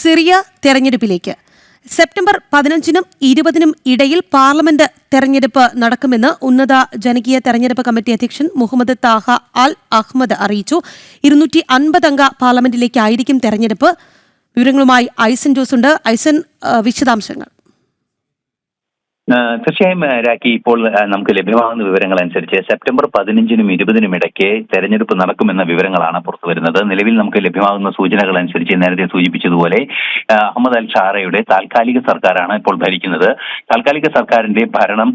Syria തെരഞ്ഞെടുപ്പിലേക്ക്. September പതിനഞ്ചിനും ഇരുപതിനും ഇടയിൽ പാർലമെന്റ് തെരഞ്ഞെടുപ്പ് നടക്കുമെന്ന് ഉന്നത ജനകീയ തെരഞ്ഞെടുപ്പ് കമ്മിറ്റി അധ്യക്ഷൻ മുഹമ്മദ് താഹ അൽ അഹ്മദ് അറിയിച്ചു. ഇരുന്നൂറ്റി അൻപതംഗ പാർലമെന്റിലേക്കായിരിക്കും തെരഞ്ഞെടുപ്പ്. വിവരങ്ങളുമായി ഐസൻ ജോസ് ഉണ്ട്. ഐസൻ വിശദാംശങ്ങൾ. തീർച്ചയായും രാഖി ഇപ്പോൾ നമുക്ക് ലഭ്യമാകുന്ന വിവരങ്ങൾ അനുസരിച്ച് സെപ്റ്റംബർ പതിനഞ്ചിനും ഇരുപതിനും ഇടയ്ക്ക് തെരഞ്ഞെടുപ്പ് നടക്കുമെന്ന വിവരങ്ങളാണ് പുറത്തു വരുന്നത്. നിലവിൽ നമുക്ക് ലഭ്യമാകുന്ന സൂചനകൾ അനുസരിച്ച് നേരത്തെ സൂചിപ്പിച്ചതുപോലെ അഹമ്മദ് അൽ ഷാറയുടെ താൽക്കാലിക സർക്കാരാണ് ഇപ്പോൾ ഭരിക്കുന്നത്. താൽക്കാലിക സർക്കാരിന്റെ ഭരണം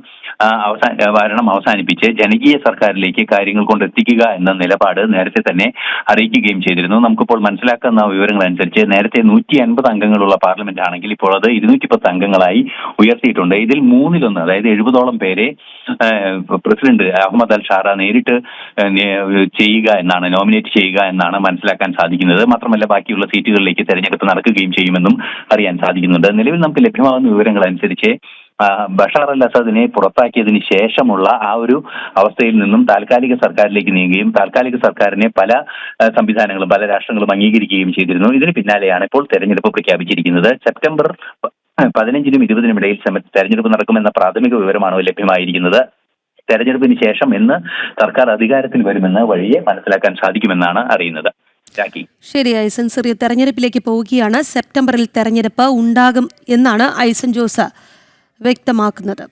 ഭരണം അവസാനിപ്പിച്ച് ജനകീയ സർക്കാരിലേക്ക് കാര്യങ്ങൾ കൊണ്ടെത്തിക്കുക എന്ന നിലപാട് നേരത്തെ തന്നെ അറിയിക്കുകയും ചെയ്തിരുന്നു. നമുക്കിപ്പോൾ മനസ്സിലാക്കുന്ന വിവരങ്ങൾ അനുസരിച്ച് നേരത്തെ നൂറ്റി അൻപത് അംഗങ്ങളുള്ള പാർലമെന്റ് ആണെങ്കിൽ ഇപ്പോൾ അത് ഇരുന്നൂറ്റി പത്ത് അംഗങ്ങളായി ഉയർത്തിയിട്ടുണ്ട്. ഇതിൽ മൂന്നിലൊന്ന് അതായത് എഴുപതോളം പേരെ പ്രസിഡന്റ് അഹമ്മദ് അൽ ഷാറ നേരിട്ട് ചെയ്യുക എന്നാണ് നോമിനേറ്റ് ചെയ്യുക എന്നാണ് മനസ്സിലാക്കാൻ സാധിക്കുന്നത്. മാത്രമല്ല ബാക്കിയുള്ള സീറ്റുകളിലേക്ക് തെരഞ്ഞെടുപ്പ് നടക്കുകയും ചെയ്യുമെന്നും അറിയാൻ സാധിക്കുന്നുണ്ട്. നിലവിൽ നമുക്ക് ലഭ്യമാകുന്ന വിവരങ്ങൾ അനുസരിച്ച് ബഷാർ അൽ അസദിനെ പുറത്താക്കിയതിന് ശേഷമുള്ള ആ ഒരു അവസ്ഥയിൽ നിന്നും താൽക്കാലിക സർക്കാരിലേക്ക് നീങ്ങുകയും താൽക്കാലിക സർക്കാരിനെ പല സംവിധാനങ്ങളും പല രാഷ്ട്രങ്ങളും അംഗീകരിക്കുകയും ചെയ്തിരുന്നു. ഇതിന് പിന്നാലെയാണ് ഇപ്പോൾ തെരഞ്ഞെടുപ്പ് പ്രഖ്യാപിച്ചിരിക്കുന്നത്. സെപ്റ്റംബർ പതിനഞ്ചിനും ഇരുപതിനും ഇടയിൽ തെരഞ്ഞെടുപ്പ് നടക്കുമെന്ന പ്രാഥമിക വിവരമാണ് ലഭ്യമായിരിക്കുന്നത്? തെരഞ്ഞെടുപ്പിന് ശേഷം എന്ന് സർക്കാർ അധികാരത്തിൽ വരുമെന്ന് വഴിയെ മനസ്സിലാക്കാൻ സാധിക്കുമെന്നാണ് അറിയുന്നത്. ശരി ഐസൻ സിറിയ തെരഞ്ഞെടുപ്പിലേക്ക് പോവുകയാണ്. സെപ്റ്റംബറിൽ തെരഞ്ഞെടുപ്പ് ഉണ്ടാകും എന്നാണ് ഐസൻ ജോസ് വ്യക്തമാക്കുന്നത്.